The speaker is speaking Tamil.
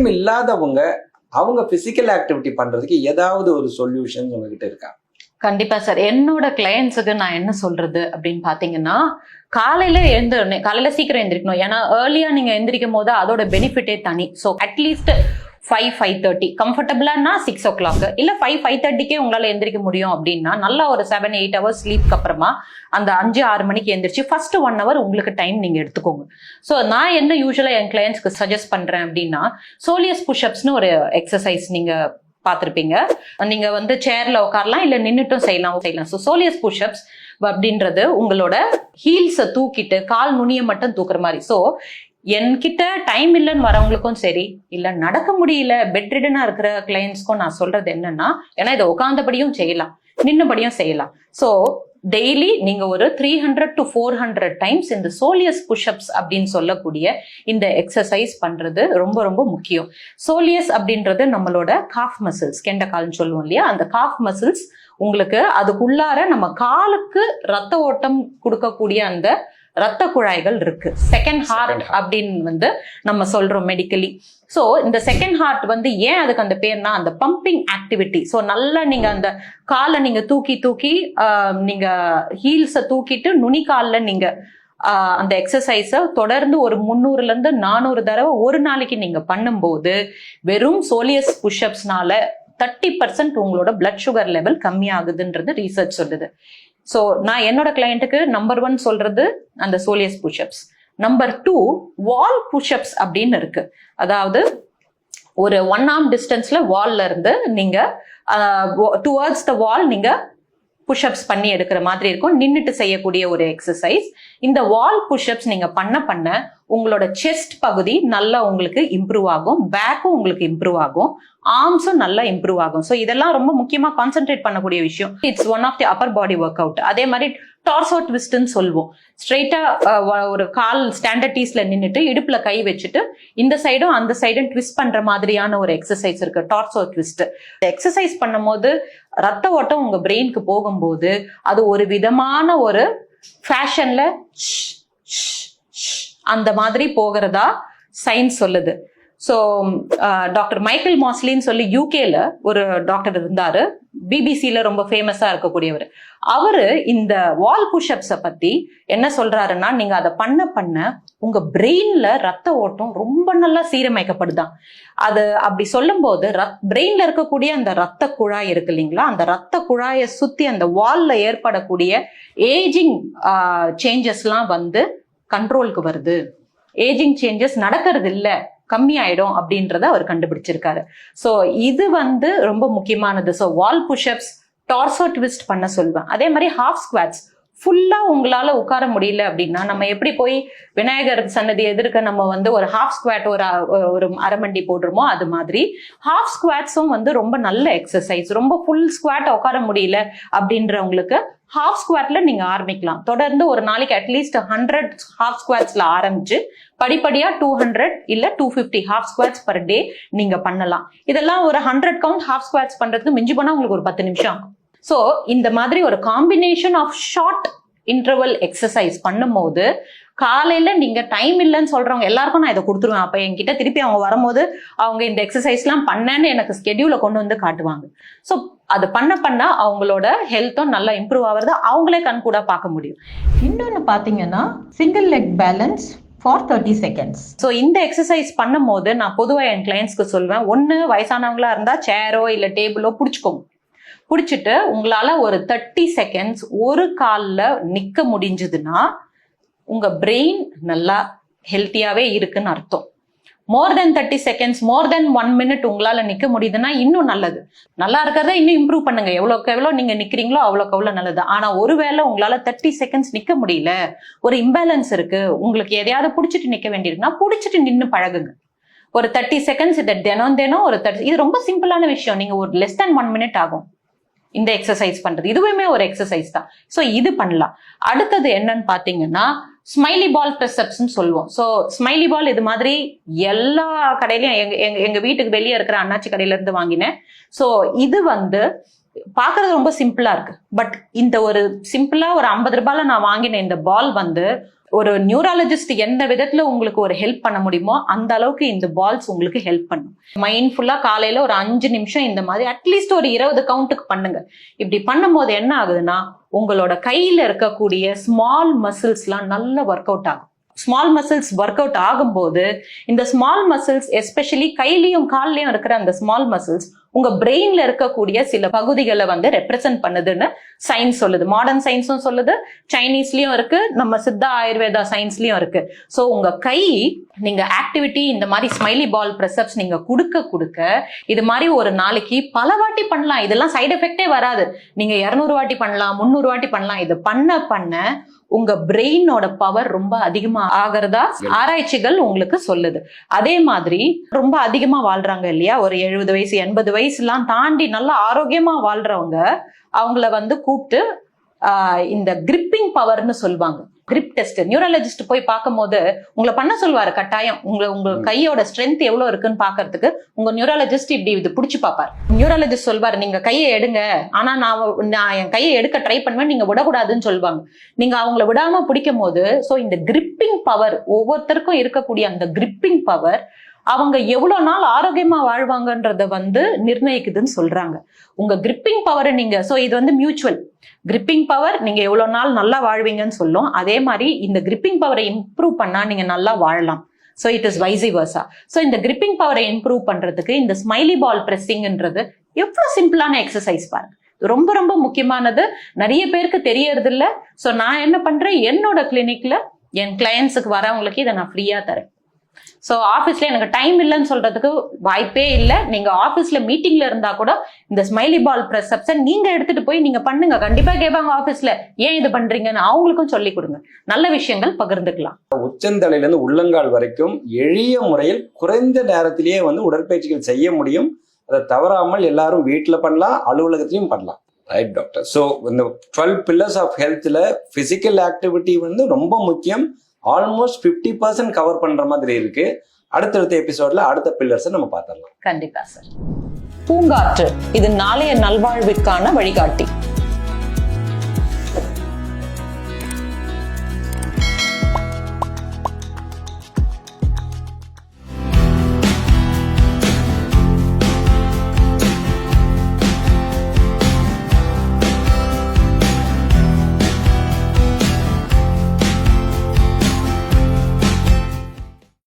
டைம் இல்லாதவங்க அவங்க பிசிக்கல் ஆக்டிவிட்டி பண்றதுக்கு ஏதாவது ஒரு சொல்யூஷன் உங்ககிட்ட இருக்கா? கண்டிப்பா சார் என்னோட கிளையன்ஸுக்கு நான் என்ன சொல்றது அப்படின்னு பாத்தீங்கன்னா காலையில எழுந்த காலையில சீக்கிரம் எந்திரிக்கணும். ஏன்னா ஏர்லியா நீங்க எந்திரிக்கும் போது அதோட பெனிஃபிட்டே தனி. So atleast five five thirty கம்ஃபர்டபுளானா six o'clock இல்லை ஃபைவ் ஃபைவ் தேர்ட்டிக்கே உங்களால் எந்திரிக்க முடியும் அப்படின்னா நல்லா ஒரு செவன் எயிட் ஹவர்ஸ் ஸ்லீப்க்கு அப்புறமா அந்த அஞ்சு ஆறு மணிக்கு எந்திரிச்சு ஃபர்ஸ்ட் ஒன் ஹவர் உங்களுக்கு டைம் நீங்க எடுத்துக்கோங்க. ஸோ நான் என்ன யூஸ்வலாக என் கிளையன்ஸ்க்கு சஜஸ்ட் பண்றேன் அப்படின்னா சோலியஸ் புஷ்அப்ஸ்னு ஒரு எக்ஸசைஸ் நீங்க பார்த்துருப்பீங்க. நீங்க வந்து சேர்ல உட்காரலாம் இல்லை நின்னுட்டும் செய்யலாம் செய்யலாம். ஸோ சோலியஸ் புஷ்அப்ஸ் அப்படின்றது உங்களோட ஹீல்ஸை தூக்கிட்டு கால் நுனியை மட்டும் தூக்குற மாதிரி. ஸோ என்கிட்ட டைம் இல்லைன்னு வரவங்களுக்கும் சரி இல்லை நடக்க முடியல பெட்ரிடனாக இருக்கிற கிளைண்ட்ஸ்க்கும் நான் சொல்றது என்னன்னா ஏன்னா இதை உட்காந்தபடியும் செய்யலாம் நின்னபடியும் செய்யலாம். ஸோ டெய்லி நீங்க ஒரு three hundred to four hundred times இந்த சோலியஸ் புஷ்அப்ஸ் அப்படின்னு சொல்லக்கூடிய இந்த எக்ஸசைஸ் பண்றது ரொம்ப ரொம்ப முக்கியம். சோலியஸ் அப்படின்றது நம்மளோட காஃப் மசில்ஸ் கெண்டக்கால்னு சொல்லுவோம் இல்லையா? அந்த காஃப் மசில்ஸ் உங்களுக்கு அதுக்குள்ளார நம்ம காலுக்கு ரத்த ஓட்டம் கொடுக்கக்கூடிய அந்த ரத்த குழாய்கள் இருக்கு. Second heart. அப்படின்னு வந்து நம்ம சொல்றோம் மெடிக்கலி ஸோ இந்த செகண்ட் ஹார்ட் வந்து ஏன் அதுக்கு அந்த பேர்னா அந்த பம்பிங் ஆக்டிவிட்டி ஸோ நல்லா நீங்க அந்த காலை நீங்க தூக்கி தூக்கி நீங்க ஹீல்ஸை தூக்கிட்டு நுனி காலில் நீங்க அந்த எக்ஸசைஸை தொடர்ந்து ஒரு முந்நூறுல இருந்து நானூறு தடவை ஒரு நாளைக்கு நீங்க பண்ணும்போது வெறும் சோலியஸ் புஷ்அப்ஸ்னால தேர்ட்டி பர்சன்ட் உங்களோட பிளட் சுகர் லெவல் கம்மியாகுதுன்றது ரீசர்ச் சொல்லுது. ஸோ நான் என்னோட கிளையண்ட்டுக்கு நம்பர் ஒன் சொல்றது அந்த soleus pushups number two wall pushups அப்படின்னு இருக்கு. அதாவது ஒரு ஒன் ஆர்ம் டிஸ்டன்ஸ்ல வால்ல இருந்து நீங்க டுவர்ட்ஸ் த வால் நீங்க புஷ்அப்ஸ் பண்ணி எடுக்கிற மாதிரி இருக்கும். நின்றுட்டு செய்யக்கூடிய ஒரு எக்ஸசைஸ் இந்த வால் புஷ்அப்ஸ் நீங்கள் பண்ண பண்ண உங்களோட செஸ்ட் பகுதி நல்லா உங்களுக்கு இம்ப்ரூவ் ஆகும். பேக்கும் உங்களுக்கு இம்ப்ரூவ் ஆகும். ஆர்ம்ஸும் நல்லா இம்ப்ரூவ் ஆகும். ஸோ இதெல்லாம் ரொம்ப முக்கியமாக கான்சென்ட்ரேட் பண்ணக்கூடிய விஷயம். It's one of the upper body workout அதே மாதிரி டார்சோ ட்விஸ்ட்னு சொல்லுவோம். ஸ்ட்ரெயிட்டாக ஒரு கால் ஸ்டாண்டர்ட் டீஸ்ல நின்னுட்டு இடுப்புல கை வச்சுட்டு இந்த சைடும் அந்த சைடும் ட்விஸ்ட் பண்ற மாதிரியான ஒரு எக்ஸசைஸ் இருக்கு. டார்சோ ட்விஸ்ட் எக்ஸசைஸ் பண்ணும்போது ரத்த ஓட்டம் உங்க பிரெயினுக்கு போகும்போது அது ஒரு விதமான ஒரு ஃபேஷன்ல அந்த மாதிரி போகிறதா சயின்ஸ் சொல்லுது. ஸோ டாக்டர் மைக்கேல் மாஸ்லின்னு சொல்லி யூகேல ஒரு டாக்டர் இருந்தாரு. பிபிசியில ரொம்ப ஃபேமஸா இருக்கக்கூடியவர். அவரு இந்த வால் புஷ்அப்ஸை பத்தி என்ன சொல்றாருன்னா நீங்க அதை பண்ண பண்ண உங்க பிரெயின்ல ரத்த ஓட்டம் ரொம்ப நல்லா சீரமைக்கப்படுதான். அது அப்படி சொல்லும்போது ரத் பிரெயின்ல இருக்கக்கூடிய அந்த ரத்த குழாய் இருக்கு இல்லைங்களா? அந்த ரத்த குழாயை சுத்தி அந்த வால்ல ஏற்படக்கூடிய ஏஜிங் சேஞ்சஸ்லாம் uh, வந்து கண்ட்ரோலுக்கு வருது. ஏஜிங் சேஞ்சஸ் நடக்கிறது இல்லை கம்மி ஆயிடும் அப்படின்றத அவர் கண்டுபிடிச்சிருக்காரு. ஸோ இது வந்து ரொம்ப முக்கியமானது. So wall pushups torso twist பண்ண சொல்வேன். அதே மாதிரி ஹாஃப் ஸ்குவாட்ஸ் ஃபுல்லாக உங்களால் உட்கார முடியல அப்படின்னா நம்ம எப்படி போய் விநாயகர் சன்னதி எதிர்க்க நம்ம வந்து ஒரு ஹாஃப் ஸ்குவாட் ஒரு ஒரு அரமண்டி போடுறோமோ அது மாதிரி ஹாஃப் ஸ்குவாட்ஸும் வந்து ரொம்ப நல்ல எக்ஸசைஸ் ரொம்ப ஃபுல் ஸ்குவாட் உட்கார முடியல அப்படின்றவங்களுக்கு ஹாஃப் ஸ்குவாட்ல நீங்க ஆரம்பிக்கலாம். தொடர்ந்து ஒரு நாளைக்கு அட்லீஸ்ட் ஹண்ட்ரட் ஹாஃப் ஸ்குவாட்ஸ்ல ஆரம்பிச்சு படிப்படியா டூ ஹண்ட்ரட் இல்ல two fifty half squats per day நீங்க பண்ணலாம். இதெல்லாம் ஒரு ஹண்ட்ரட் கவுண்ட் ஹாஃப் ஸ்குவாட்ஸ் பண்றதுக்கு மிஞ்சி போனா உங்களுக்கு ஒரு பத்து நிமிஷம் ஆகும். ஸோ இந்த மாதிரி ஒரு combination of short interval exercise பண்ணும்போது காலையில நீங்க டைம் இல்லைன்னு சொல்றவங்க எல்லாருக்கும் நான் இதை கொடுத்துருவேன். அப்ப என்கிட்ட திருப்பி அவங்க வரும்போது அவங்க இந்த எக்ஸசைஸ்லாம் பண்ணேன்னு எனக்கு ஸ்கெடியூல கொண்டு வந்து காட்டுவாங்க. ஸோ அது பண்ண பண்ண அவங்களோட ஹெல்த்தும் நல்லா இம்ப்ரூவ் ஆகுறது அவங்களே கண் கூட பார்க்க முடியும். இன்னொன்று பார்த்தீங்கன்னா single leg balance for thirty seconds so இந்த எக்ஸசைஸ் பண்ணும்போது நான் பொதுவாக என் கிளைண்ட்ஸ்க்கு சொல்லுவேன் ஒன்று வயசானவங்களா இருந்தால் சேரோ இல்லை டேபிளோ பிடிச்சிக்கோங்க. பிடிச்சிட்டு உங்களால் ஒரு தேர்ட்டி செகண்ட்ஸ் ஒரு காலில் நிற்க முடிஞ்சதுன்னா உங்கள் பிரெயின் நல்லா ஹெல்த்தியாகவே இருக்குன்னு அர்த்தம். More than thirty seconds more than one minute உங்களால் நிற்க முடியுதுன்னா இன்னும் நல்லது. நல்லா இருக்கிறத இன்னும் இம்ப்ரூவ் பண்ணுங்க. எவ்வளோக்கு எவ்வளோ நீங்கள் நிற்கிறீங்களோ அவ்வளோக்கு எவ்வளோ நல்லது. ஆனால் ஒருவேளை உங்களால் தேர்ட்டி செகண்ட்ஸ் நிற்க முடியல ஒரு இம்பேலன்ஸ் இருக்கு உங்களுக்கு எதையாவது பிடிச்சிட்டு நிற்க வேண்டியிருக்குன்னா பிடிச்சிட்டு நின்று பழகுங்க. ஒரு தேர்ட்டி செகண்ட்ஸ் இதை தினம் தினம் ஒரு தேர்ட்டி இது ரொம்ப சிம்பிளான விஷயம். நீங்க ஒரு லெஸ் தேன் ஒன் மினிட் ஆகும். இந்த எக்ஸசைஸ் பண்றது. இதுவுமே ஒரு எக்ஸசைஸ் தான். ஸோ இது பண்ணலாம். அடுத்தது என்னன்னு பாத்தீங்கன்னா ஸ்மைலி பால் ப்ரெசப்ஸ்ன்னு சொல்லுவோம். ஸோ ஸ்மைலி பால் இது மாதிரி எல்லா கடையிலையும் எங்க எங்க எங்க வீட்டுக்கு வெளியே இருக்கிற அண்ணாச்சி கடையில இருந்து வாங்கினேன். ஸோ இது வந்து பார்க்கறது ரொம்ப சிம்பிளா இருக்கு. பட் இந்த ஒரு சிம்பிளா ஒரு ஐம்பது ரூபாயில நான் வாங்கின இந்த பால் வந்து ஒரு நியூராலஜிஸ்ட் எந்த விதத்துல உங்களுக்கு ஒரு ஹெல்ப் பண்ண முடியுமோ அந்த அளவுக்கு இந்த பால்ஸ் உங்களுக்கு ஹெல்ப் பண்ணும். மைண்ட்ஃபுல்லா காலையில ஒரு அஞ்சு நிமிஷம் இந்த மாதிரி அட்லீஸ்ட் ஒரு இருபது கவுண்ட்டுக்கு பண்ணுங்க. இப்படி பண்ணும்போது என்ன ஆகுதுன்னா உங்களோட கையில இருக்கக்கூடிய ஸ்மால் மசில்ஸ்லாம் நல்ல ஒர்க் அவுட் ஆகும். ஸ்மால் மசில்ஸ் ஒர்க் அவுட் ஆகும்போது இந்த ஸ்மால் மசில்ஸ் எஸ்பெஷலி கையிலயும் கால்லயும் இருக்கிற அந்த ஸ்மால் மசில்ஸ் உங்க பிரெயின்ல இருக்கக்கூடிய சில பகுதிகளை வந்து ரெப்ரசென்ட் பண்ணுதுன்னு சயின்ஸ் சொல்லுது. மாடர்ன் சயின்ஸும் சொல்லுது. சைனீஸ்லயும் இருக்கு. நம்ம சித்தா ஆயுர்வேதா சயின்ஸ்லயும் இருக்கு. ஸோ உங்க கை நீங்க ஆக்டிவிட்டி இந்த மாதிரி ஸ்மைலி பால் ப்ரெசப்ஸ் நீங்க கொடுக்க கொடுக்க இது மாதிரி ஒரு நாளைக்கு பல வாட்டி பண்ணலாம். இதெல்லாம் சைடு எஃபெக்டே வராது. நீங்க இரநூறு வாட்டி பண்ணலாம் முந்நூறு வாட்டி பண்ணலாம். இது பண்ண பண்ண உங்க பிரெயினோட பவர் ரொம்ப அதிகமா ஆகிறதா ஆராய்ச்சிகள் உங்களுக்கு சொல்லுது. அதே மாதிரி ரொம்ப அதிகமா வாழ்றாங்க இல்லையா? ஒரு எழுபது வயசு எண்பது வயசுலாம் தாண்டி நல்லா ஆரோக்கியமா வாழ்றவங்க அவங்கள வந்து கூப்பிட்டு இந்த கிரிப்பிங் பவர்னு சொல்லுவாங்க. கிரிப் டெஸ்ட் நியூரலஜிஸ்ட் போய் பார்க்கும்போது உங்களை பண்ண சொல்வாரு கட்டாயம். உங்க உங்க. கையோட ஸ்ட்ரென்த் எவ்வளவு இருக்குன்னு பாக்குறதுக்கு உங்க நியூரலஜிஸ்ட் இப்படி இது புடிச்சு பார்ப்பார். நியூரலஜிஸ்ட் சொல்வாரு நீங்க கையை எடுங்க. ஆனா நான் நான் என் கையை எடுக்க ட்ரை பண்ணுவேன் நீங்க விடக்கூடாதுன்னு சொல்லுவாங்க. நீங்க அவங்கள விடாம பிடிக்கும் போது ஸோ இந்த கிரிப்பிங் பவர் ஒவ்வொருத்தருக்கும் இருக்கக்கூடிய அந்த கிரிப்பிங் பவர் அவங்க எவ்வளவு நாள் ஆரோக்கியமா வாழ்வாங்கன்றத வந்து நிர்ணயிக்குதுன்னு சொல்றாங்க. உங்க கிரிப்பிங் பவரை நீங்க ஸோ இது வந்து மியூச்சுவல் கிரிப்பிங் பவர் நீங்க எவ்வளவு நாள் நல்லா வாழ்வீங்கன்னு சொல்லும். அதே மாதிரி இந்த கிரிப்பிங் பவரை இம்ப்ரூவ் பண்ணா நீங்க நல்லா வாழலாம். So it is vice versa so இந்த கிரிப்பிங் பவரை இம்ப்ரூவ் பண்றதுக்கு இந்த ஸ்மைலி பால் ப்ரெஸ்ஸிங்ன்றது எவ்வளோ சிம்பிளான எக்ஸசைஸ் பாருங்க. ரொம்ப ரொம்ப முக்கியமானது. நிறைய பேருக்கு தெரியறது இல்லை ஸோ நான் என்ன பண்றேன்? என்னோட கிளினிக்ல என் கிளையன்ஸுக்கு வரவங்களுக்கு இதை நான் ஃப்ரீயா தரேன். ஸோ ஆஃபீஸ்ல எனக்கு டைம் இல்லைன்னு சொல்றதுக்கு வாய்ப்பே இல்லை. நீங்க ஆஃபீஸ்ல மீட்டிங்ல இருந்தா கூட இந்த ஸ்மைலி பால் ப்ரெசப்ஸை நீங்க எடுத்துட்டு போய் நீங்க பண்ணுங்க. கண்டிப்பா கேட்பாங்க ஆஃபீஸ்ல ஏன் இது பண்றீங்கன்னு? அவங்களுக்கும் சொல்லி கொடுங்க. நல்ல விஷயங்கள் பகிர்ந்துக்கலாம். உச்சந்தலையில இருந்து உள்ளங்கால் வரைக்கும் எளிய முறையில் குறைந்த நேரத்திலேயே வந்து உடற்பயிற்சிகள் செய்ய முடியும். அதை தவறாமல் எல்லாரும் வீட்டில் பண்ணலாம் அலுவலகத்திலையும் பண்ணலாம். ரைட் டாக்டர் ஸோ இந்த டுவெல் பில்லர்ஸ் ஆஃப் ஹெல்த்தில் ஃபிசிக்கல் ஆக்டிவிட்டி வந்து ரொம்ப முக்கியம். ஆல்மோஸ்ட் ஃபிஃப்டி பர்சன்ட் கவர் பண்ற மாதிரி இருக்கு. அடுத்தடுத்த எபிசோட்ல அடுத்த பில்லர்ஸை நம்ம பார்த்துடலாம். கண்டிப்பா சார் பூங்காற்று இது நாளைய நல்வாழ்விற்கான வழிகாட்டி.